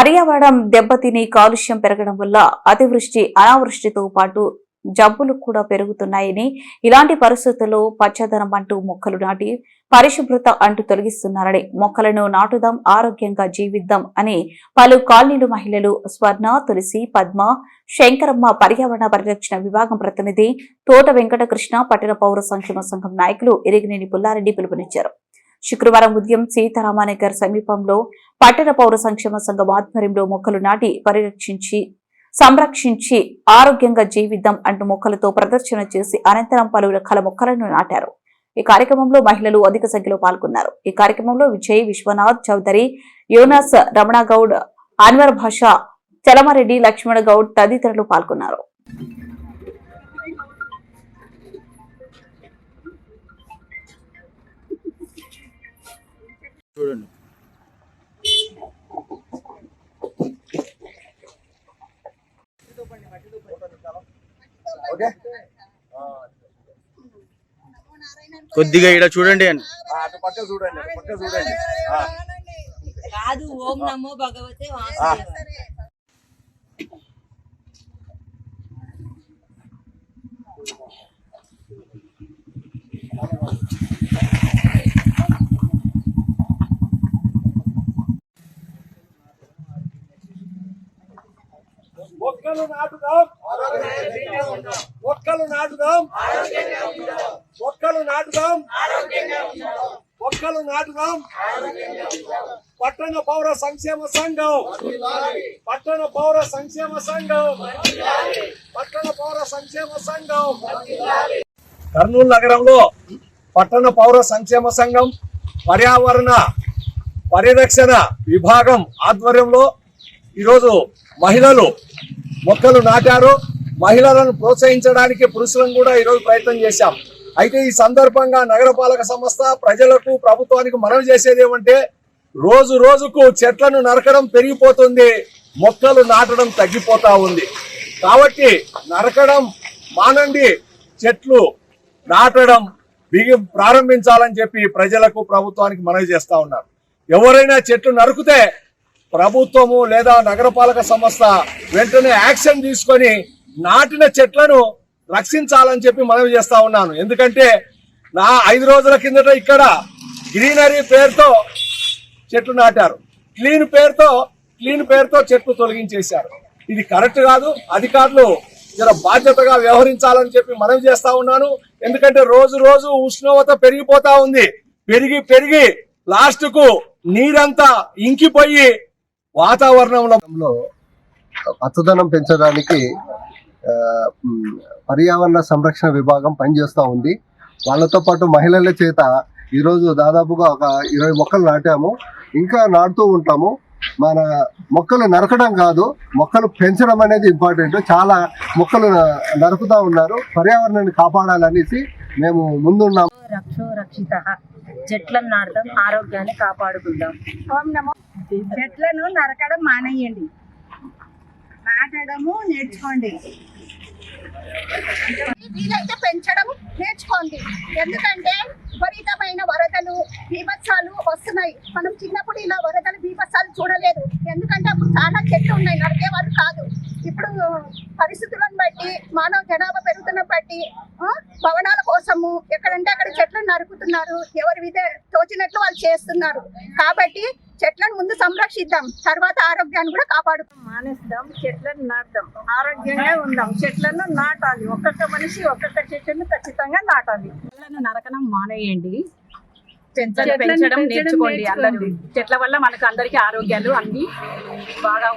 పర్యావరణం దెబ్బతిని కాలుష్యం పెరగడం వల్ల అతివృష్టి అనావృష్టితో పాటు జబ్బులు కూడా పెరుగుతున్నాయని ఇలాంటి పరిస్థితుల్లో పచ్చదనం అంటూ మొక్కలు నాటి పరిశుభ్రత అంటూ తొలగిస్తున్నారని మొక్కలను నాటుదాం ఆరోగ్యంగా జీవిద్దాం అని పలు కాలనీలు మహిళలు స్వర్ణ తులసి పద్మ శంకరమ్మ పర్యావరణ పరిరక్షణ విభాగం ప్రతినిధి తోట వెంకటకృష్ణ పట్టణ పౌర సంక్షేమ సంఘం నాయకులు ఇరిగినేని పుల్లారెడ్డి పిలుపునిచ్చారు. శుక్రవారం ఉదయం సీతారామనగర్ సమీపంలో పట్టణ పౌర సంక్షేమ సంఘం ఆధ్వర్యంలో మొక్కలు నాటి పరిరక్షించి సంరక్షించి ఆరోగ్యంగా జీవిద్దాం అంటూ మొక్కలతో ప్రదర్శన చేసి అనంతరం పలు రకాల మొక్కలను నాటారు. ఈ కార్యక్రమంలో మహిళలు అధిక సంఖ్యలో పాల్గొన్నారు. ఈ కార్యక్రమంలో విజయ్ విశ్వనాథ్ చౌదరి యోనాస్ రమణ గౌడ్ అన్వర్ భాష చలమారెడ్డి లక్ష్మణ గౌడ్ తదితరులు పాల్గొన్నారు. చూడండి. కొద్దిగా ఇక్కడ చూడండి అని. అటు పక్క చూడండి పక్క చూడండి. కాదు ఓం నమో భగవతే మొక్కలు నాటుదాం. మొక్కలు నాటుదాం. మొక్కలు నాటుదాం. మొక్కలు నాటుదాం. పట్టణ పౌర సంక్షేమ సంఘం. పట్టణ పౌర సంక్షేమ సంఘం. పట్టణ పౌర సంక్షేమ సంఘం. కర్నూలు నగరంలో పట్టణ పౌర సంక్షేమ సంఘం పర్యావరణ పరిరక్షణ విభాగం ఆధ్వర్యంలో ఈరోజు మహిళలు మొక్కలు నాటారు. మహిళలను ప్రోత్సహించడానికి పురుషులను కూడా ఈరోజు ప్రయత్నం చేశాం. అయితే ఈ సందర్భంగా నగరపాలక సంస్థ ప్రజలకు ప్రభుత్వానికి మనవి చేసేది ఏమంటే రోజు రోజుకు చెట్లను నరకడం పెరిగిపోతుంది మొక్కలు నాటడం తగ్గిపోతా ఉంది. కాబట్టి నరకడం మానండి చెట్లు నాటడం బిగి ప్రారంభించాలని చెప్పి ప్రజలకు ప్రభుత్వానికి మనవి చేస్తా ఉన్నారు. ఎవరైనా చెట్లు నరుకుతే ప్రభుత్వము లేదా నగరపాలక సంస్థ వెంటనే యాక్షన్ తీసుకొని నాటిన చెట్లను రక్షించాలని చెప్పి మనవి చేస్తా ఉన్నాను. ఎందుకంటే నా ఐదు రోజుల కిందట ఇక్కడ గ్రీనరీ పేరుతో చెట్లు నాటారు. క్లీన్ పేరుతో క్లీన్ పేరుతో చెట్లు తొలగించేశారు. ఇది కరెక్ట్ కాదు అధికారులు జర బాధ్యతగా వ్యవహరించాలని చెప్పి మనవి చేస్తా ఉన్నాను. ఎందుకంటే రోజు రోజు ఉష్ణోగ్రత పెరిగిపోతా ఉంది. పెరిగి పెరిగి లాస్ట్కు నీరంతా ఇంకిపోయి వాతావరణంలో పచ్చదనం పెంచడానికి పర్యావరణ సంరక్షణ విభాగం పనిచేస్తూ ఉంది. వాళ్ళతో పాటు మహిళల చేత ఈరోజు దాదాపుగా ఒక ఇరవై మొక్కలు నాటాము. ఇంకా నాటుతూ ఉంటాము. మన మొక్కలు నరకడం కాదు మొక్కలు పెంచడం అనేది ఇంపార్టెంట్. చాలా మొక్కలు నరుకుతూ నరుకుతా ఉన్నారు. పర్యావరణాన్ని కాపాడాలనేసి మేము ముందున్నాము రక్షో రక్షిత చెట్లను నాడదాం ఆరోగ్యాన్ని కాపాడుకుందాం చెట్లను నరకడం మానేయండి. నాటడము నేర్చుకోండి. వీలైతే పెంచడం నేర్చుకోండి. ఎందుకంటే విపరీతమైన వరదలు బీభత్సాలు వస్తున్నాయి. మనం చిన్నప్పుడు ఇలా వరదలు బీభత్సాలు చూడలేదు. ఎందుకంటే అప్పుడు చాలా చెట్లు ఉన్నాయి నడిపే వాళ్ళు కాదు. ఇప్పుడు పరిస్థితులను బట్టి మానవ జనాభా పెరుగుతున్న బట్టి భవనాల కోసము ఎక్కడంటే అక్కడ చెట్లను నరుకుతున్నారు. ఎవరి విధ తోచినట్లు వాళ్ళు చేస్తున్నారు. కాబట్టి చెట్లను ముందు సంరక్షిద్దాం. తర్వాత ఆరోగ్యాన్ని కూడా కాపాడుకుందాం. మానేస్తాం చెట్లను నాటుదాం. ఆరోగ్యంగా ఉందాం. చెట్లను నాటాలి. ఒక్కొక్క మనిషి ఒక్కొక్క చెట్టును ఖచ్చితంగా నాటాలి. చెట్లను నరకడం మానేయండి. చెట్లను పెంచడం నేర్చుకోండి. అందరూ. చెట్ల వల్ల మనకు అందరికీ ఆరోగ్యాలు అన్ని బాగా